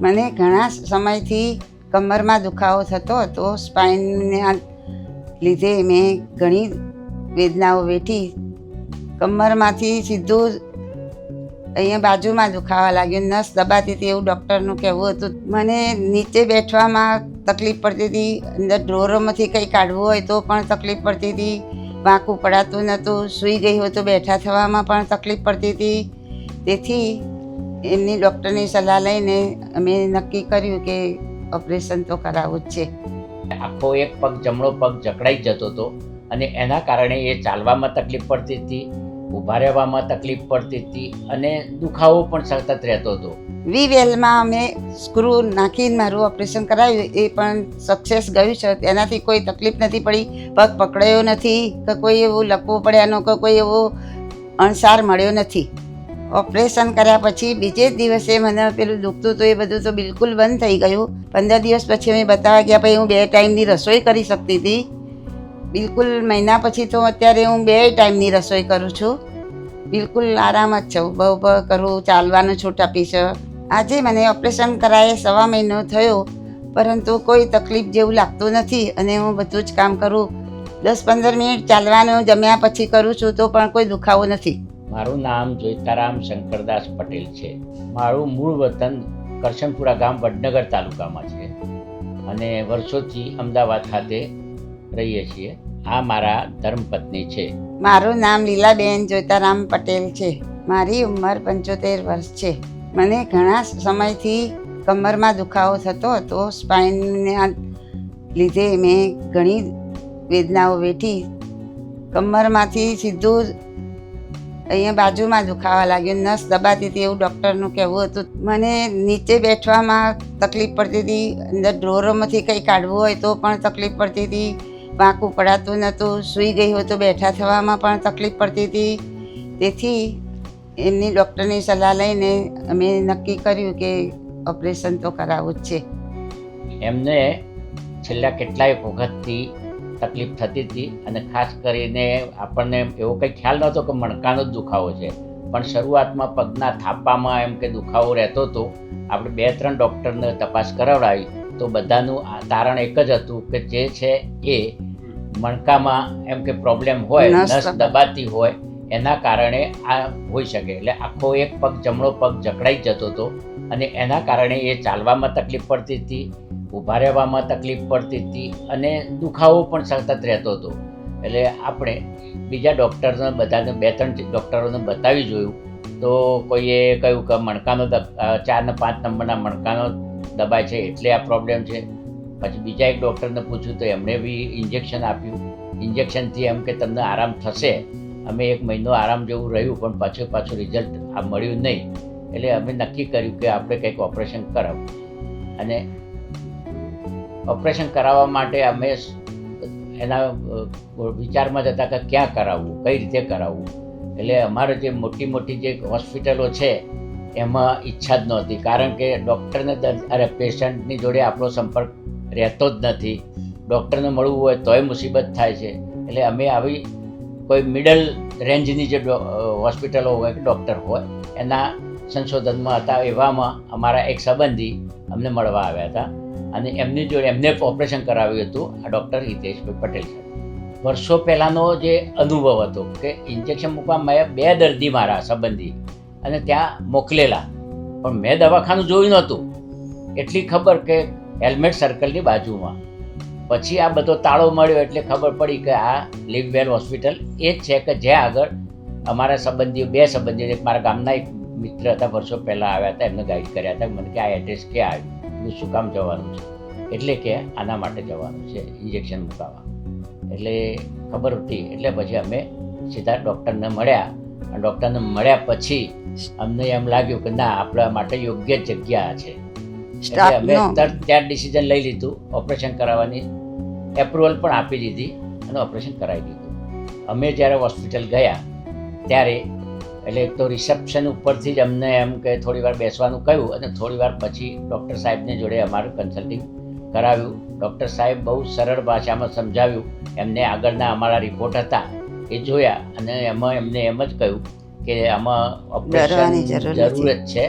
મને ઘણા સમયથી કમરમાં દુખાવો થતો હતો. સ્પાઇનના લીધે મેં ઘણી વેદનાઓ વેઠી. કમરમાંથી સીધું અહીંયા બાજુમાં દુખાવા લાગ્યું. નસ દબાતી હતી એવું ડૉક્ટરનું કહેવું હતું. મને નીચે બેઠવામાં તકલીફ પડતી હતી. અંદર ડ્રોરોમાંથી કંઈ કાઢવું હોય તો પણ તકલીફ પડતી હતી. વાંકું પડાતું નહોતું. સૂઈ ગઈ હોય તો બેઠા થવામાં પણ તકલીફ પડતી હતી. તેથી એમની ડૉક્ટરની સલાહ લઈને અમે નક્કી કર્યું કે ઓપરેશન તો કરાવવું જ છે. આખો એક પગ જમણો પગ જકડાઈ જતો હતો અને એના કારણે એ ચાલવામાં તકલીફ પડતી હતી ઊભા રહેવામાં તકલીફ પડતી હતી અને દુખાવો પણ સતત રહેતો હતો. વી વેલમાં અમે સ્ક્રૂ નાખીને મારું ઓપરેશન કરાવ્યું એ પણ સક્સેસ ગયું છે. એનાથી કોઈ તકલીફ નથી પડી પગ પકડાયો નથી કે કોઈ એવું લકવો પડ્યાનો કે કોઈ એવો અણસાર મળ્યો નથી. ઓપરેશન કર્યા પછી બીજે જ દિવસે મને પેલું દુખતું હતું એ બધું તો બિલકુલ બંધ થઈ ગયું. પંદર દિવસ પછી અમે બતાવવા ગયા પછી હું બે ટાઈમની રસોઈ કરી શકતી હતી. બિલકુલ મહિના પછી તો અત્યારે હું બે ટાઈમની રસોઈ કરું છું. બિલકુલ આરામ જ છું. બહુ બહુ કરું, ચાલવાનું છૂટ આપી છે આજે મને ઓપરેશન કરાયે સવા મહિનો થયો, પરંતુ કોઈ તકલીફ જેવું લાગતું નથી અને હું બધું જ કામ કરું. દસ પંદર મિનિટ ચાલવાનું જમ્યા પછી કરું છું તો પણ કોઈ દુખાવો નથી. મારું નામ જોઈતારામ શંકરદાસ પટેલ છે. મારું મૂળ વતન કરશનપુરા ગામ વડનગર તાલુકામાં છે. અને વર્ષોથી અમદાવાદ ખાતે રહીએ છીએ. આ મારા ધર્મપત્ની છે. મારું નામ લીલાબેન જોઈતારામ પટેલ છે. મારી ઉંમર પંચોતેર વર્ષ છે. મને ઘણા સમયથી કમરમાં દુખાવો થતો હતો. સ્પાઇનના લીધે મેં ઘણી વેદનાઓ વેઠી. કમરમાંથી સીધું અહીંયા બાજુમાં દુખાવા લાગ્યું. નસ દબાતી હતી એવું ડૉક્ટરનું કહેવું હતું. મને નીચે બેઠવામાં તકલીફ પડતી હતી. અંદર ડ્રોરોમાંથી કંઈ કાઢવું હોય તો પણ તકલીફ પડતી હતી. વાંકું પડાતું નહોતું. સૂઈ ગઈ હોય તો બેઠા થવામાં પણ તકલીફ પડતી હતી. તેથી એમની ડૉક્ટરની સલાહ લઈને અમે નક્કી કર્યું કે ઓપરેશન તો કરાવવું જ છે. એમને છેલ્લા કેટલાય વખતથી તકલીફ થતી હતી અને ખાસ કરીને આપણને એવો કંઈ ખ્યાલ નહોતો કે મણકાનો જ દુખાવો છે. પણ શરૂઆતમાં પગના થાપામાં એમ કે દુખાવો રહેતો હતો. આપણે બે ત્રણ ડૉક્ટરને તપાસ કરાવડાવી તો બધાનું આ તારણ એક જ હતું કે જે છે એ મણકામાં એમ કે પ્રોબ્લેમ હોય નસ દબાતી હોય એના કારણે આ હોઈ શકે. એટલે આખો એક પગ જમણો પગ જકડાઈ જતો હતો અને એના કારણે એ ચાલવામાં તકલીફ પડતી હતી. ઊભા રહેવામાં તકલીફ પડતી હતી અને દુખાવો પણ સતત રહેતો હતો. એટલે આપણે બીજા ડૉક્ટરને બધાને બે ત્રણ ડૉક્ટરોને બતાવી જોયું. તો કોઈએ કહ્યું કે મણકાનો ચાર ને પાંચ નંબરના મણકાનો દબાય છે, એટલે આ પ્રોબ્લેમ છે. પછી બીજા એક ડૉક્ટરને પૂછ્યું તો એમણે બી ઇન્જેક્શન આપ્યું. ઇન્જેક્શનથી એમ કે તમને આરામ થશે. અમે એક મહિનો આરામ જેવું રહ્યું, પણ પાછું પાછું રિઝલ્ટ આ મળ્યું નહીં. એટલે અમે નક્કી કર્યું કે આપણે કંઈક ઓપરેશન કરાવવું અને ઓપરેશન કરાવવા માટે અમે એના વિચારમાં જ હતા કે ક્યાં કરાવવું, કઈ રીતે કરાવવું. એટલે અમારે જે મોટી મોટી જે હોસ્પિટલો છે, એમાં ઈચ્છા જ નહોતી. કારણ કે ડૉક્ટરને અરે, પેશન્ટની જોડે આપણો સંપર્ક રહેતો જ નથી. ડૉક્ટરને મળવું હોય તોય મુસીબત થાય છે. એટલે અમે આવી કોઈ મિડલ રેન્જની જે હોસ્પિટલો હોય કે ડૉક્ટર હોય, એના સંશોધનમાં હતા એવામાં અમારા એક સંબંધી અમને મળવા આવ્યા હતા. અને એમની જોડે એમને ઓપરેશન કરાવ્યું હતું આ ડૉક્ટર હિતેશભાઈ પટેલ સાહેબ. વર્ષો પહેલાંનો જે અનુભવ હતો કે ઇન્જેક્શન મૂકવા મેં બે દર્દી મારા સંબંધી અને ત્યાં મોકલેલા. પણ મેં દવાખાનું જોયું નહોતું. એટલી ખબર કે હેલ્મેટ સર્કલની બાજુમાં. પછી આ બધો તાળો મળ્યો એટલે ખબર પડી કે આ લીવવેલ હોસ્પિટલ એ જ છે કે જ્યાં આગળ અમારા સંબંધીઓ, બે સંબંધીઓ, એક મારા ગામના એક મિત્ર હતા વર્ષો પહેલાં આવ્યા હતા એમને ગાઈડ કર્યા હતા. મને કે આ એડ્રેસ ક્યાં આવ્યું? હું શું કામ જવાનું છે? એટલે કે આના માટે જવાનું છે ઇન્જેક્શન મુકાવવા. એટલે ખબર હતી. એટલે પછી અમે સીધા ડૉક્ટરને મળ્યા. અને ડૉક્ટરને મળ્યા પછી અમને એમ લાગ્યું કે ના આપણા માટે યોગ્ય જગ્યા છે. એટલે અમે તરત ત્યાં ડિસિઝન લઈ લીધું. ઓપરેશન કરાવવાની એપ્રુવલ પણ આપી દીધી અને ઓપરેશન કરાવી દીધું. અમે જ્યારે હોસ્પિટલ ગયા ત્યારે એટલે એક તો રિસેપ્શન ઉપરથી જ અમને એમ કે થોડી વાર બેસવાનું કહ્યું અને થોડી વાર પછી ડૉક્ટર સાહેબને જોડે અમારું કન્સલ્ટિંગ કરાવ્યું. ડૉક્ટર સાહેબ બહુ સરળ ભાષામાં સમજાવ્યું. એમને આગળના અમારા રિપોર્ટ હતા એ જોયા અને એમાં એમને એમ જ કહ્યું કે આમાં ઓપરેશન જરૂર જ છે.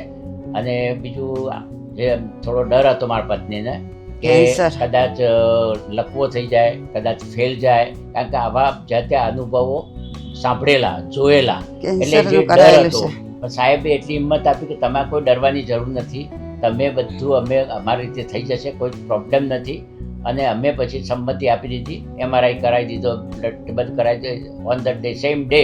અને બીજું જે થોડો ડર હતો મારા પત્નીને કે કદાચ લકવો થઈ જાય કદાચ ફેલ જાય. કારણ કે આવા જ્યાં અનુભવો સાંભળેલા જોયેલા. એટલે જે ડર હતો. પણ સાહેબે એટલી હિંમત આપી કે તમારે કોઈ ડરવાની જરૂર નથી. તમે બધું અમે અમારી રીતે થઈ જશે કોઈ પ્રોબ્લેમ નથી. અને અમે પછી સંમતિ આપી દીધી એમઆરઆઈ કરાવી દીધો બ્લડ બધું કરાવી દીધો. On the day same day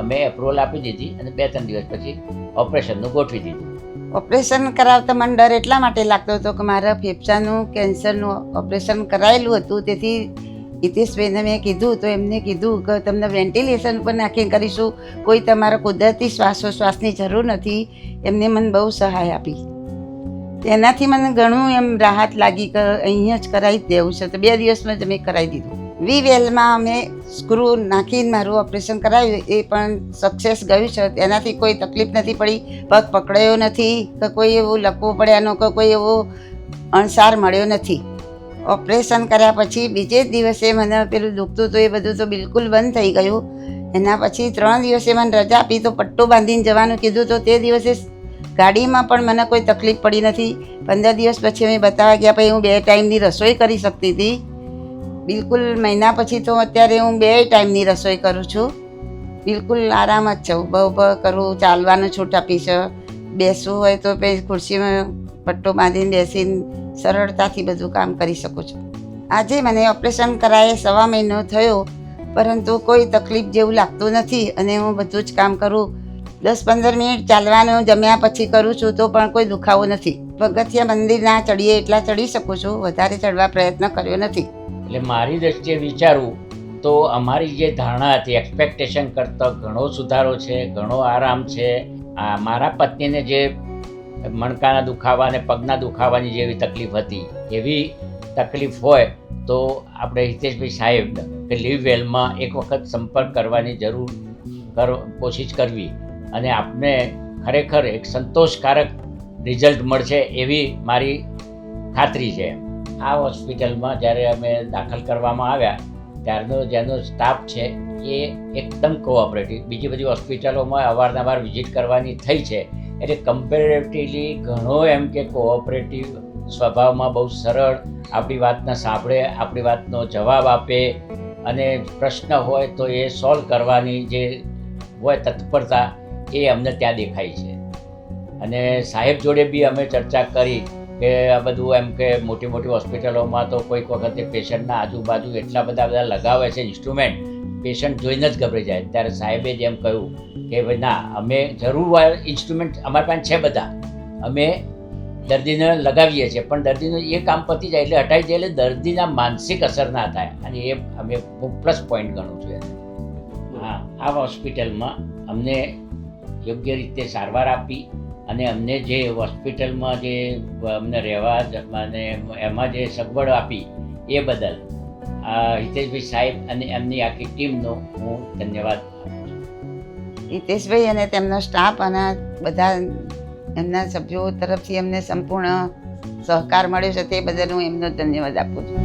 અમે એપ્રુવલ આપી દીધી અને બે ત્રણ દિવસ પછી ઓપરેશનનું ગોઠવી દીધું. ઓપરેશન કરાવતા મને ડર એટલા માટે લાગતો હતો કે મારા ફેફસાનું કેન્સરનું ઓપરેશન કરાયેલું હતું. તેથી હિતેશભાઈને મેં કીધું, તો એમને કીધું કે તમને વેન્ટિલેશન પર નાખીને કરીશું. કોઈ તમારા કુદરતી શ્વાસોશ્વાસની જરૂર નથી. એમને મને બહુ સહાય આપી. તેનાથી મને ઘણું એમ રાહત લાગી કે અહીંયા જ કરાવી જ દેવું છે. તો બે દિવસમાં જ મેં કરાવી દીધું. વી વેલમાં અમે સ્ક્રૂ નાખીને મારું ઓપરેશન કરાવ્યું. એ પણ સક્સેસ ગયું છે. એનાથી કોઈ તકલીફ નથી પડી. પગ પકડાયો નથી કે કોઈ એવું લખવું પડ્યાનો કે કોઈ એવો અણસાર મળ્યો નથી. ઓપરેશન કર્યા પછી બીજે જ દિવસે મને પેલું દુખતું હતું એ બધું તો બિલકુલ બંધ થઈ ગયું. એના પછી ત્રણ દિવસે મને રજા આપી તો પટ્ટો બાંધીને જવાનું કીધું તો તે દિવસે ગાડીમાં પણ મને કોઈ તકલીફ પડી નથી. પંદર દિવસ પછી અમે બતાવવા ગયા પછી હું બે ટાઈમની રસોઈ કરી શકતી હતી. બિલકુલ મહિના પછી તો અત્યારે હું બે ટાઈમની રસોઈ કરું છું. બિલકુલ આરામ જ છું. બહુ બહુ કરું, ચાલવાનું છૂટ આપી છે બેસવું હોય તો પછી ખુરશીમાં પટ્ટો બાંધીને બેસીને સરળતાથી બધું કામ કરી શકું છું. આજે મને ઓપરેશન કરાયે સવા મહિનો થયો, પરંતુ કોઈ તકલીફ જેવું લાગતું નથી અને હું બધું જ કામ કરું. દસ પંદર મિનિટ ચાલવાનું જમ્યા પછી કરું છું તો પણ કોઈ દુખાવો નથી. પગથિયા મંદિર ના ચડીએ એટલા ચડી શકું છું, વધારે ચડવા પ્રયત્ન કર્યો નથી. એટલે મારી દ્રષ્ટિએ વિચારું તો અમારી જે ધારણા હતી એક્સપેક્ટેશન કરતાં ઘણો સુધારો છે, ઘણો આરામ છે. આ મારા પત્નીને જે મણકાના દુખાવા અને પગના દુખાવાની જેવી તકલીફ હતી, એવી તકલીફ હોય તો આપણે હિતેશભાઈ સાહેબ કે લીવ વેલમાં એક વખત સંપર્ક કરવાની જરૂર કર, કોશિશ કરવી. અને આપને ખરેખર એક સંતોષકારક રિઝલ્ટ મળશે એવી મારી ખાતરી છે. આ હોસ્પિટલમાં જ્યારે અમે દાખલ કરવામાં આવ્યા, ત્યારનો જેનો સ્ટાફ છે એ એકદમ કોઓપરેટિવ બીજી બધી હોસ્પિટલોમાં અવારનવાર વિઝિટ કરવાની થઈ છે. એટલે કમ્પેરેટિવલી ઘણો એમ કે કોઓપરેટિવ સ્વભાવમાં બહુ સરળ આપણી વાતને સાંભળે, આપણી વાતનો જવાબ આપે અને પ્રશ્ન હોય તો એ સોલ્વ કરવાની જે હોય તત્પરતા એ અમને ત્યાં દેખાય છે. અને સાહેબ જોડે બી અમે ચર્ચા કરી કે આ બધું એમ કે મોટી મોટી હોસ્પિટલોમાં તો કોઈક વખતે પેશન્ટના આજુબાજુ એટલા બધા બધા લગાવે છે ઇન્સ્ટ્રુમેન્ટ પેશન્ટ જોઈને જ ગભરાઈ જાય. ત્યારે સાહેબે જેમ કહ્યું કે ભાઈ, ના, અમે જરૂર ઇન્સ્ટ્રુમેન્ટ અમારી પાસે છે બધા. અમે દર્દીને લગાવીએ છીએ, પણ દર્દીનું એ કામ પતી જાય એટલે હટાઈ જાય એટલે દર્દીના માનસિક અસર ના થાય. અને એ અમે પ્લસ પોઈન્ટ ગણું છું. હા, આ હોસ્પિટલમાં અમને યોગ્ય રીતે સારવાર આપી અને અમને જે હોસ્પિટલમાં જે અમને રહેવા અને એમાં જે સગવડ આપી એ બદલ હિતેશભાઈ સાહેબ અને એમની આખી ટીમનો હું ધન્યવાદ હિતેશભાઈ અને તેમનો સ્ટાફ અને બધા એમના સભ્યો તરફથી એમને સંપૂર્ણ સહકાર મળ્યો છે તે બદલ હું એમનો ધન્યવાદ આપું છું.